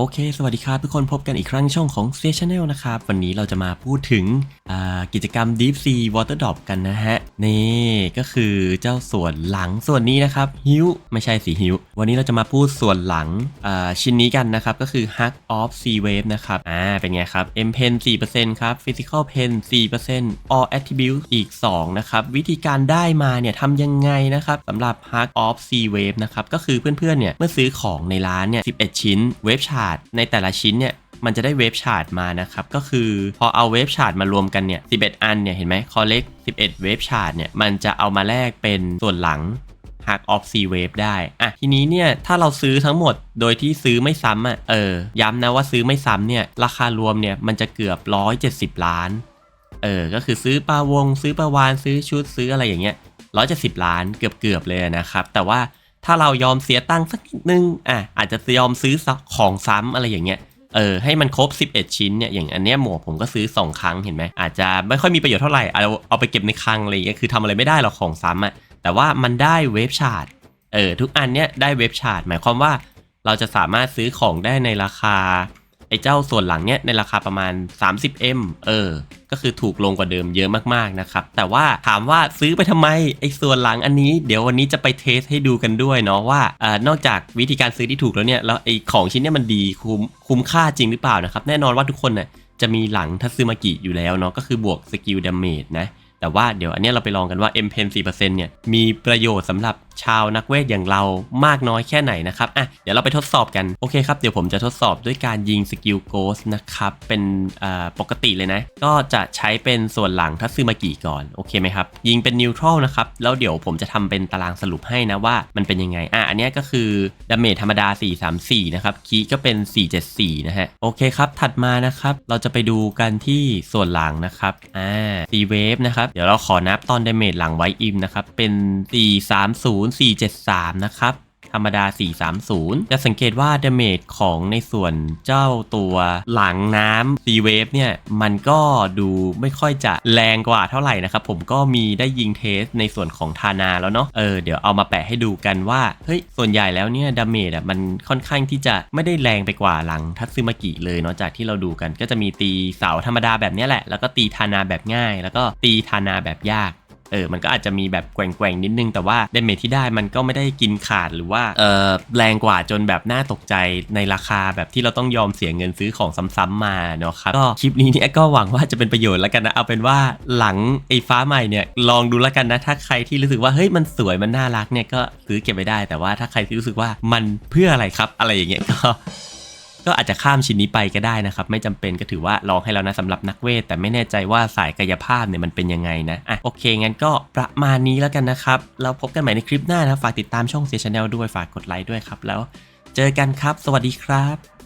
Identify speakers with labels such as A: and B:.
A: โอเค สวัสดีครับ ทุกคนพบกันอีกครั้งช่องของ c ซ Channel นะครับ วันนี้เราจะมาพูดถึงกิจกรรม Deep Sea Water Drop กันนะฮะ นี่ก็คือเจ้าส่วนหลังส่วนนี้นะครับฮิวไม่ใช่สีฮิววันนี้เราจะมาพูดส่วนหลังชิ้นนี้กันนะครับ ก็คือ Hug of Sea Wave นะครับอ่าเป็นไงครับ M Pen 4%ครับ Physical Pen 4% All Attributes อีก 2 นะครับ วิธีการได้มาเนี่ยทำยังไงนะครับสำหรับ Hug of Sea Wave นะครับก็คือเพื่อนๆเนี่ยเมื่อซื้อของในร้านเนี่ย11 ชิ้นเวฟชาร์ดในแต่ละชิ้นเนี่ยมันจะได้เวฟชาร์ดมานะครับ ก็คือพอเอาเวฟชาร์ดมารวมกันเนี่ย 11 อันเนี่ย เห็นไหมคอเล็ก11 เวฟชาร์ดเนี่ย มันจะเอามาแลกเป็นส่วนหลัง Hug of Sea Wave ได้ อะ ทีนี้เนี่ย ถ้าเราซื้อทั้งหมดโดยที่ซื้อไม่ซ้ำอะ เออ ย้ำนะว่าซื้อไม่ซ้ำเนี่ย ราคารวมเนี่ย มันจะเกือบ 170 ล้าน เออ ก็คือซื้อปลาวง ซื้อปลาวาน ซื้อชุด ซื้ออะไรอย่างเงี้ย 170 ล้าน เกือบๆเลยนะครับ แต่ว่า ถ้าเรายอมเสียตังค์สักนิดนึงอะอาจจะยอมซื้อของซ้ำอะไรอย่างเงี้ยเออให้มันครบ 11 ชิ้นเนี่ยอย่างอันเนี้ยหมวกผมก็ซื้อ 2 ครั้งเห็นไหมอาจจะไม่ค่อยมีประโยชน์เท่าไหร่เอาเอาไปเก็บในคลังอะไรอย่างเงี้ยคือทำอะไรไม่ได้หรอกของซ้ำอะ่ะแต่ว่ามันได้เวฟชาร์ดเออทุกอันเนี้ยได้เวฟชาร์ดหมายความว่าเราจะสามารถซื้อของได้ในราคา ไอ้เจ้าส่วนหลังเนี้ยในราคาประมาณ 30M เออ ก็คือถูกลงกว่าเดิมเยอะมากๆนะครับ แต่ว่าถามว่าซื้อไปทำไมไอ้ส่วนหลังอันนี้ เดี๋ยววันนี้จะไปเทสให้ดูกันด้วยเนาะว่าเออนอกจากวิธีการซื้อที่ถูกแล้วเนี่ยแล้วไอ้ของชิ้นเนี้ยมันดีคุ้มคุ้มค่าจริงหรือเปล่านะครับ แน่นอนว่าทุกคนน่ะจะมีหลังทัซึมากิอยู่แล้วเนาะก็คือบวกสกิลดาเมจนะแต่ว่าเดี๋ยวอันเนี้ยเราไปลองกันว่า M Pen 4%เนี่ยมีประโยชน์สำหรับ ชาวนักเวทอย่างเรามากน้อยแค่ไหนนะครับอะเดี๋ยวเราไปทดสอบกันโอเคครับเดี๋ยวผมจะทดสอบด้วยการยิงสกิลโกสนะครับเป็นปกติเลยนะ ก็จะใช้เป็นส่วนหลังทัตซึมากิก่อนโอเคไหมครับยิงเป็นนิวทรัลนะครับแล้วเดี๋ยวผมจะทำเป็นตารางสรุปให้นะว่ามันเป็นยังไงอะอันเนี้ยก็คือดาเมจธรรมดา 434 นะครับคีย์ก็เป็น 474 นะฮะโอเคครับถัดมานะครับเราจะไปดูกันที่ส่วนหลังนะครับอ่าตีเวฟนะครับเดี๋ยวเราขอนับตอนดาเมจหลังไว้อิมนะครับเป็น 430 473 นะครับ ธรรมดา 430 จะสังเกตว่าดาเมจของในส่วนเจ้าตัวหลังน้ำ C Wave เนี่ย มันก็ดูไม่ค่อยจะแรงกว่าเท่าไหร่นะครับ ผมก็มีได้ยิงเทสในส่วนของทานาแล้วเนาะเออเดี๋ยวเอามาแปะให้ดูกันว่า เฮ้ย ส่วนใหญ่แล้วเนี่ยดาเมจอะมันค่อนข้างที่จะไม่ได้แรงไปกว่าหลังทัตซึมากิเลยเนาะจากที่เราดูกันก็จะมีตีเสาธรรมดาแบบนี้แหละ แล้วก็ตีทานาแบบง่าย แล้วก็ตีทานาแบบยาก เออมันก็อาจจะมีแบบแกว่งๆนิดนึง แต่ว่าเดเมจที่ได้มันก็ไม่ได้กินขาดหรือว่าเออแรงกว่าจนแบบน่าตกใจในราคาแบบที่เราต้องยอมเสียเงินซื้อของซ้ำๆมาเนาะครับก็คลิปนี้เนี่ยก็หวังว่าจะเป็นประโยชน์แล้วกันนะเอาเป็นว่าหลังไอ้ฟ้าใหม่เนี่ยลองดูแล้วกันนะถ้าใครที่รู้สึกว่าเฮ้ยมันสวยมันน่ารักเนี่ยก็ซื้อเก็บไว้ได้ แต่ว่าถ้าใครที่รู้สึกว่ามันเพื่ออะไรครับ อะไรอย่างเงี้ยก็ ก็อาจจะข้ามชิ้นนี้ไปก็ได้นะครับ ไม่จำเป็นก็ถือว่าลองให้แล้วนะสำหรับนักเวท แต่ไม่แน่ใจว่าสายกายภาพเนี่ยมันเป็นยังไงนะอะโอเค งั้นก็ประมาณนี้แล้วกันนะครับเราพบกันใหม่ในคลิปหน้านะฝากติดตามช่องเสียชาแนลด้วยฝากกดไลค์ด้วยครับแล้ว เจอกันครับ สวัสดีครับ